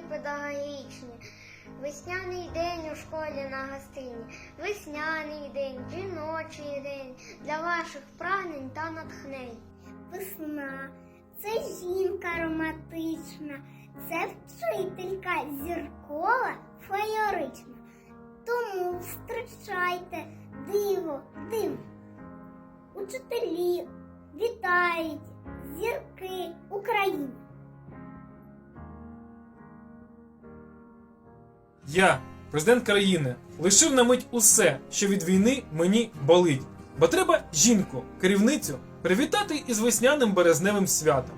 педагогічні. Весняний день у школі на гостині, весняний день, жіночий день для ваших прагнень та натхнень. Весна, це жінка романтична, це вчителька зіркова, феєрична. Тому зустрічайте диво, дим. Учителі вітають зірки України. Я, президент країни, лишив на мить усе, що від війни мені болить. Бо треба жінку, керівницю, привітати із весняним березневим святом.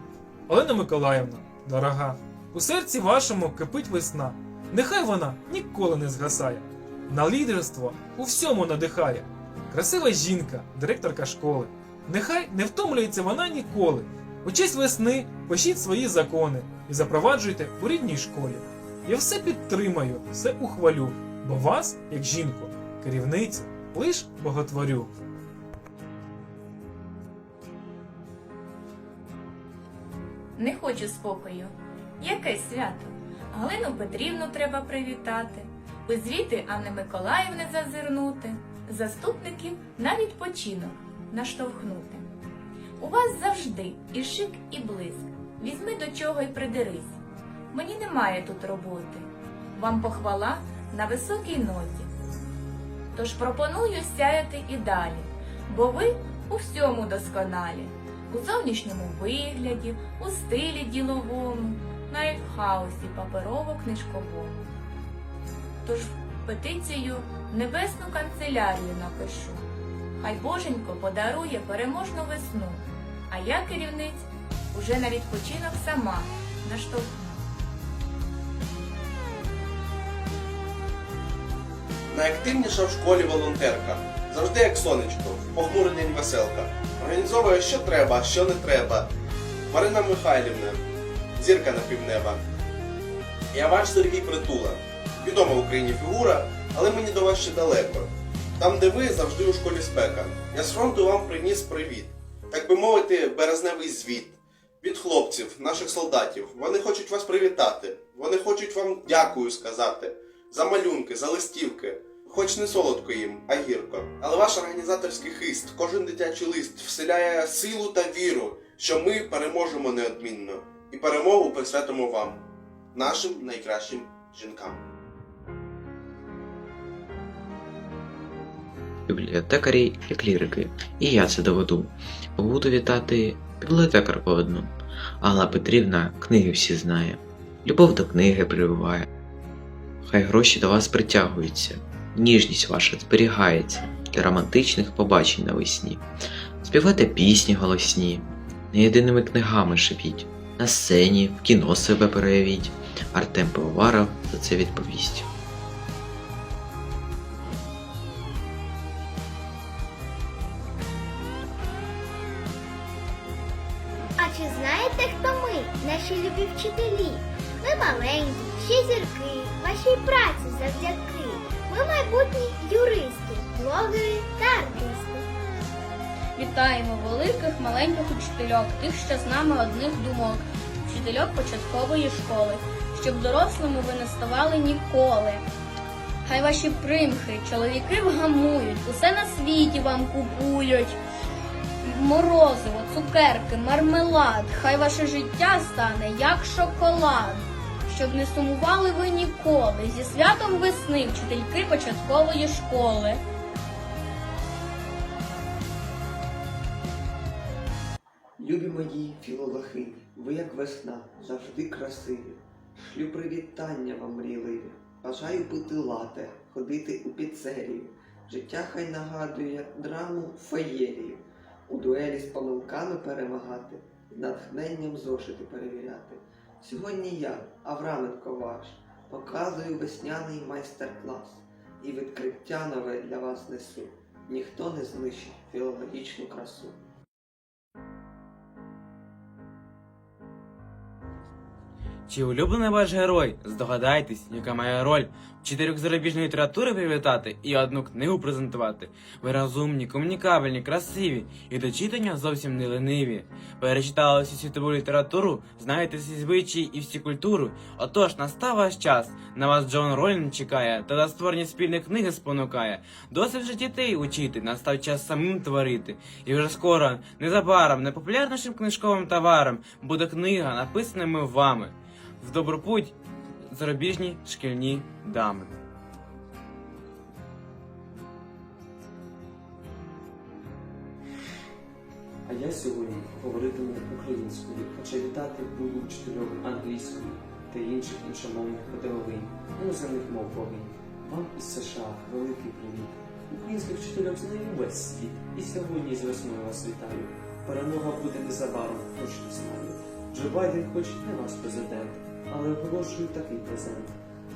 Олена Миколаївна, дорога, у серці вашому кипить весна. Нехай вона ніколи не згасає. На лідерство у всьому надихає. Красива жінка, директорка школи. Нехай не втомлюється вона ніколи. У честь весни пишіть свої закони і запроваджуйте у рідній школі. Я все підтримаю, все ухвалю, бо вас, як жінку, керівницю, лиш боготворю. Не хочу спокою. Яке свято? Галину Петрівну треба привітати, у звіти Анни Миколаївни зазирнути, заступників на відпочинок наштовхнути. У вас завжди і шик, і блиск. Візьми до чого й придерись. Мені немає тут роботи. Вам похвала на високій ноті. Тож пропоную сяяти і далі, бо ви у всьому досконалі, у зовнішньому вигляді, у стилі діловому, навіть в хаосі паперово-книжковому. Тож петицію небесну канцелярію напишу. Хай Боженько подарує переможну весну, а я, керівниць, уже на відпочинок сама наштовхну. Найактивніша в школі волонтерка. Завжди як сонечко, в похмурий веселка. Організовує, що треба, що не треба. Марина Михайлівна, зірка на півнеба. Я ваш Сергій Притула. Відома в Україні фігура, але мені до вас ще далеко. Там, де ви, завжди у школі спека. Я з фронту вам приніс привіт. Так би мовити, березневий звіт. Від хлопців, наших солдатів. Вони хочуть вас привітати. Вони хочуть вам дякую сказати. За малюнки, за листівки. Хоч не солодко їм, а гірко. Але ваш організаторський хист, кожен дитячий лист вселяє силу та віру, що ми переможемо неодмінно. І перемогу присвятимо вам, нашим найкращим жінкам. бібліотекарі і клірики. І я це доведу. Буду вітати бібліотекарку одну. Алла Петрівна книги всі знає. Любов до книги прививає. Хай гроші до вас притягуються, ніжність ваша зберігається для романтичних побачень навесні. Співайте пісні голосні, не єдиними книгами шипіть. На сцені, в кіно себе проявіть. Артем Пивоваров за це відповість. А чи знаєте, хто ми, наші любі вчителі? Ми маленькі, ще зірки, вашій праці завдяки. Ми майбутні юристи, блогери та артисти. Вітаємо великих маленьких учительок, тих, що з нами одних думок, вчительок початкової школи, щоб дорослими ви не ставали ніколи. Хай ваші примхи, чоловіки вгамують, усе на світі вам купують. Морозиво, цукерки, мармелад, хай ваше життя стане як шоколад. Щоб не сумували ви ніколи зі святом весни, вчительки початкової школи. Любі мої філологині, ви як весна, завжди красиві. Шлю привітання вам мрійливі. Бажаю пити лате, ходити у піцерію. Життя хай нагадує драму феєрію. У дуелі з помилками перемагати, натхненням зошити перевіряти. Сьогодні я, Авраменко ваш, показую весняний майстер-клас і відкриття нове для вас несу. Ніхто не знищить філологічну красу. Чи улюблений ваш герой? Здогадайтесь, яка має роль вчительок зарубіжної літератури привітати і одну книгу презентувати. Ви розумні, комунікабельні, красиві і до читання зовсім не лениві. Перечитали всю світову літературу, знаєте всі звичаї і всі культури. Отож, настав ваш час. На вас Джон Ролін чекає, та на створення спільної книги спонукає. Досить вже дітей учити, настав час самим творити. І вже скоро, незабаром, найпопулярнішим книжковим товаром буде книга, написана ми вами. В добру путь зарубіжні шкільні дами. А я сьогодні говоритиму українською, хоча вітати буду вчителів англійської та інших іншомовних педагогів, іноземних мов богинь. Вам із США великий привіт. Українських вчителів знає весь світ. І сьогодні з весною вас вітаю. Перемога буде незабаром, точно знаю. Джо Байден хоч не ваш президент, але оголошую такий презент.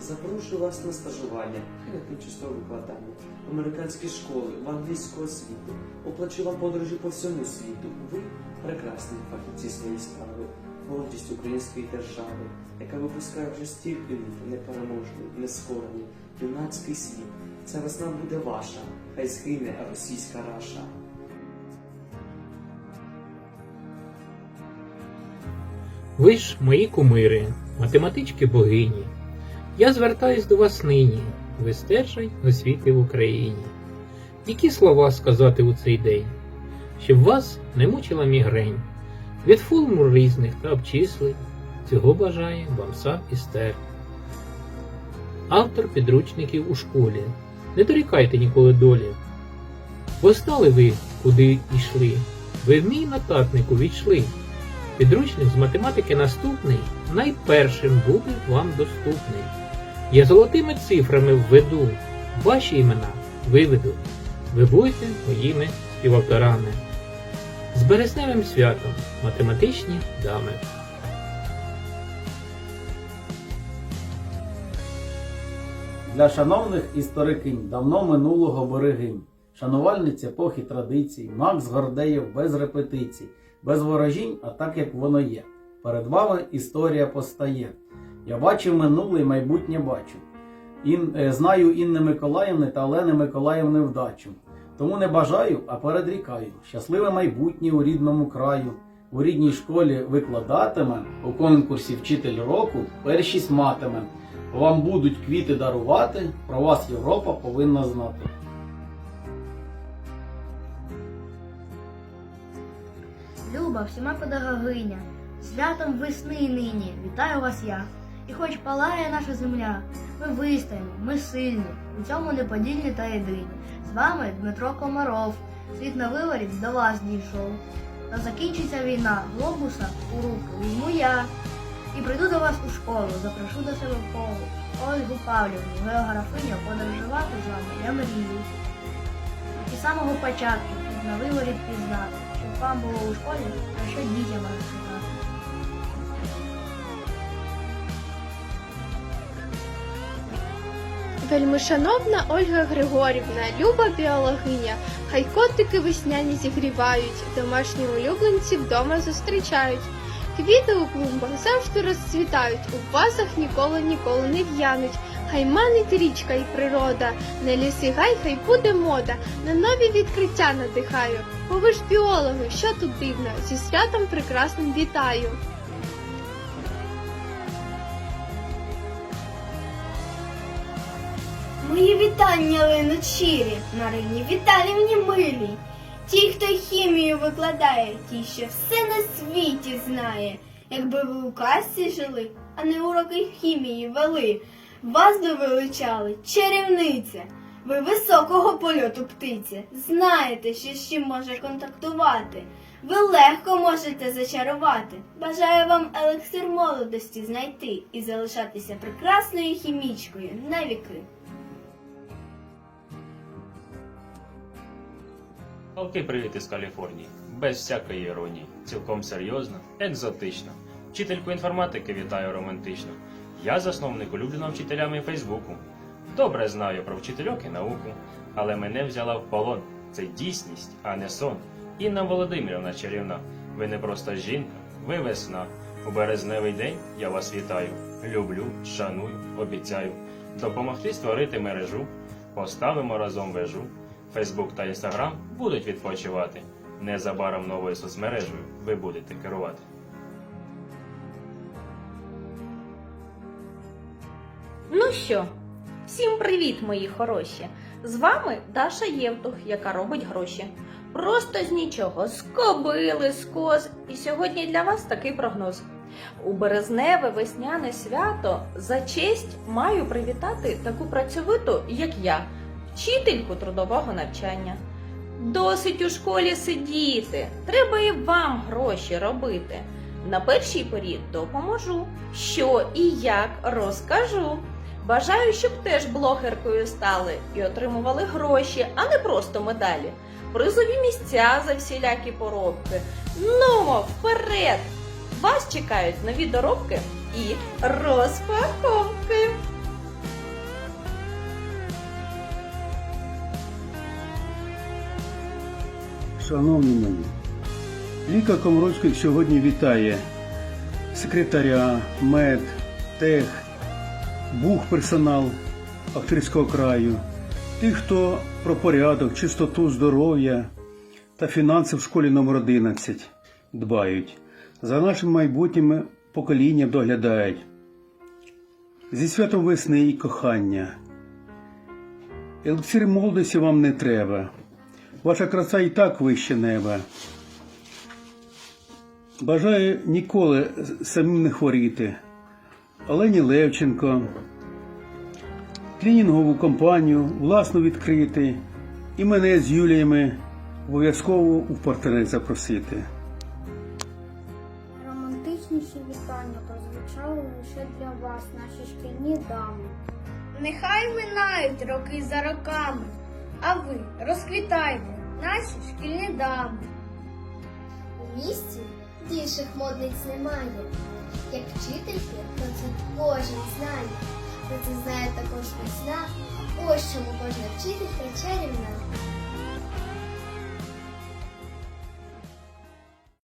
Запрошую вас на стажування і на тимчасове викладання в американські школи, в англійську освіту. Оплачу вам подорожі по всьому світу. Ви прекрасні фахівці своєї справи, гордість української держави, яка випускає вже стільки літ непереможний, нескорений, юнацький світ. Ця весна буде ваша, хай згине російська раша. Ви ж мої кумири, математички богині. Я звертаюсь до вас нині, ви стержень освіти в Україні. Які слова сказати у цей день, щоб вас не мучила мігрень, від формул різних та обчислень, цього бажає вам сам істер. Автор підручників у школі. Не дорікайте ніколи долі. Бо знали ви, куди йшли, ви в мій нотатник увійшли. Підручник з математики наступний найпершим буде вам доступний. Я золотими цифрами введу, ваші імена виведу. Ви будете моїми співавторами. З березневим святом математичні дами. Для шановних історикинь давно минулого берегинь, шанувальниць епохи традицій, Макс Гордеєв без репетицій, без ворожінь, а так як воно є. Перед вами історія постає. Я бачив минуле і майбутнє бачу. Ін, е, знаю Інни Миколаївни та Олени Миколаївни вдачу. Тому не бажаю, а передрікаю. Щасливе майбутнє у рідному краю. У рідній школі викладатиме, у конкурсі Вчитель року першість матиме. Вам будуть квіти дарувати, про вас Європа повинна знати. Люба, всіма педагогиня, святом весни нині, вітаю вас я. І хоч палає наша земля, ми вистоїмо, ми сильні, у цьому неподільні та єдині. З вами Дмитро Комаров, світ на виворіт до вас дійшов. Та закінчиться війна, глобуса у руки візьму я. І прийду до вас у школу, запрошу до себе в колу. Ольгу Павлівну, географиню, подорожувати з вами я мрію. І з самого початку на виворіт пізнати, вам було у школі, про що дітям розказати. Вельмишановна Ольга Григорівна, люба біологиня, хай котики весняні зігрівають, домашні улюбленці вдома зустрічають. Квіти у клумбах завжди розцвітають, у вазах ніколи ніколи не в'януть. Хай манить річка і природа, на ліси гай, хай буде мода, на нові відкриття надихаю. Бо ви ж біологи, що тут дивно, зі святом прекрасним вітаю. Мої вітання линуть щирі, Марині Віталівні милі. Ті, хто хімію викладає, ті, що все на світі знає. Якби ви у касті жили, а не уроки хімії вели, вас би величали чарівниця. Ви високого польоту птиця, знаєте, що з чим може контактувати. Ви легко можете зачарувати. Бажаю вам елексир молодості знайти і залишатися прекрасною хімічкою навіки. Палкий привіт із Каліфорнії. Без всякої іронії. Цілком серйозно, екзотично. Вчительку інформатики вітаю романтично. Я засновник улюбленого вчителями Фейсбуку. Добре знаю про вчительок і науку, але мене взяла в полон. Це дійсність, а не сон. Інна Володимирівна чарівна. Ви не просто жінка, ви весна. У березневий день я вас вітаю. Люблю, шаную, обіцяю. Допомогти створити мережу. Поставимо разом вежу. Фейсбук та Інстаграм будуть відпочивати. Незабаром новою соцмережею ви будете керувати. Ну що, всім привіт, мої хороші! З вами Даша Євтух, яка робить гроші. Просто з нічого, з кобили, з коз. І сьогодні для вас такий прогноз. У березневе весняне свято за честь маю привітати таку працьовиту, як я, вчительку трудового навчання. Досить у школі сидіти, треба і вам гроші робити. На першій порі допоможу, що і як розкажу. Бажаю, щоб теж блогеркою стали і отримували гроші, а не просто медалі. Призові місця за всілякі поробки. Нумо, вперед! Вас чекають нові доробки і розпаковки. Шановні мої, Віка Комродських сьогодні вітає секретаря, мед, тех, бух персонал акторського краю, тих, хто про порядок, чистоту, здоров'я та фінанси в школі номер 11 дбають, за нашим майбутнім поколінням доглядають. Зі святом весни і кохання. Елексир молодості вам не треба. Ваша краса і так вище неба. Бажаю ніколи самим не хворіти. Олені Левченко, клінінгову компанію власну відкрити і мене з Юліями обов'язково у партнери запросити. Романтичніші вітання прозвучали лише для вас, наші шкільні дами. Нехай минають роки за роками, а ви розквітайте, наші шкільні дами. У місті більших модниць немає. Як вчительки, про це кожен знає. Про це знає також весна. Ось чому кожна вчителька чарівна.